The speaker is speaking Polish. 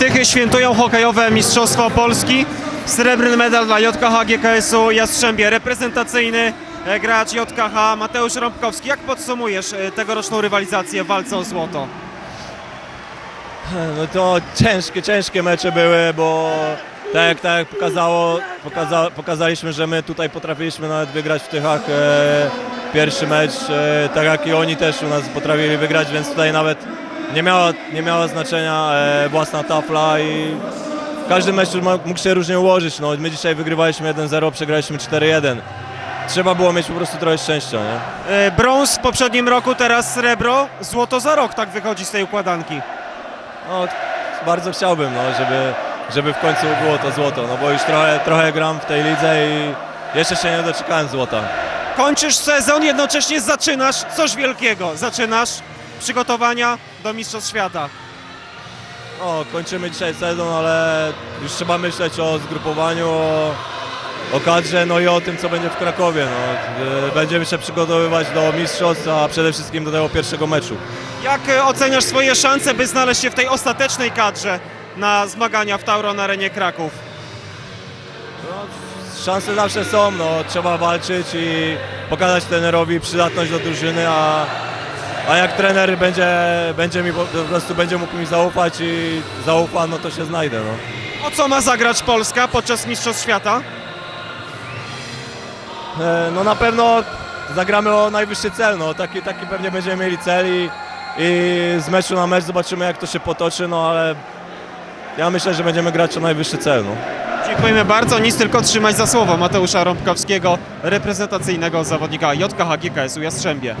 Tychy świętują hokejowe Mistrzostwo Polski. Srebrny medal dla JKH GKS-u Jastrzębie. Reprezentacyjny e, gracz JKH Mateusz Rąbkowski. Jak podsumujesz e, tegoroczną rywalizację w walce o złoto? No to ciężkie, ciężkie mecze były, bo tak tak pokazało, pokaza, pokazaliśmy, że my tutaj potrafiliśmy nawet wygrać w Tychach e, pierwszy mecz, e, tak jak i oni też u nas potrafili wygrać, więc tutaj nawet nie miała, nie miała znaczenia e, własna tafla i każdy mecz mógł się różnie ułożyć. No, my dzisiaj wygrywaliśmy 1-0, przegraliśmy 4-1. Trzeba było mieć po prostu trochę szczęścia, nie? E, Brąz w poprzednim roku, teraz srebro. Złoto za rok, tak wychodzi z tej układanki. No, bardzo chciałbym, no, żeby, żeby w końcu było to złoto, no bo już trochę, trochę gram w tej lidze i jeszcze się nie doczekałem złota. Kończysz sezon, jednocześnie zaczynasz coś wielkiego. Zaczynasz przygotowania do Mistrzostw Świata. No, kończymy dzisiaj sezon, ale już trzeba myśleć o zgrupowaniu, o, o kadrze, no i o tym, co będzie w Krakowie. No. Y, Będziemy się przygotowywać do mistrzostw, a przede wszystkim do tego pierwszego meczu. Jak e, oceniasz swoje szanse, by znaleźć się w tej ostatecznej kadrze na zmagania w Tauron Arenie Kraków? No, szanse zawsze są, no, trzeba walczyć i pokazać trenerowi przydatność do drużyny, a, a jak trener będzie, będzie mi po, po prostu będzie mógł mi zaufać i zaufa, no to się znajdę. No. O co ma zagrać Polska podczas Mistrzostw Świata? E, no na pewno zagramy o najwyższy cel, no, taki, taki pewnie będziemy mieli cel i, i z meczu na mecz zobaczymy jak to się potoczy, no ale ja myślę, że będziemy grać o najwyższy cel. No. Dziękujemy bardzo. Nic tylko trzymać za słowo Mateusza Rąbkowskiego, reprezentacyjnego zawodnika JKH GKS-u Jastrzębie.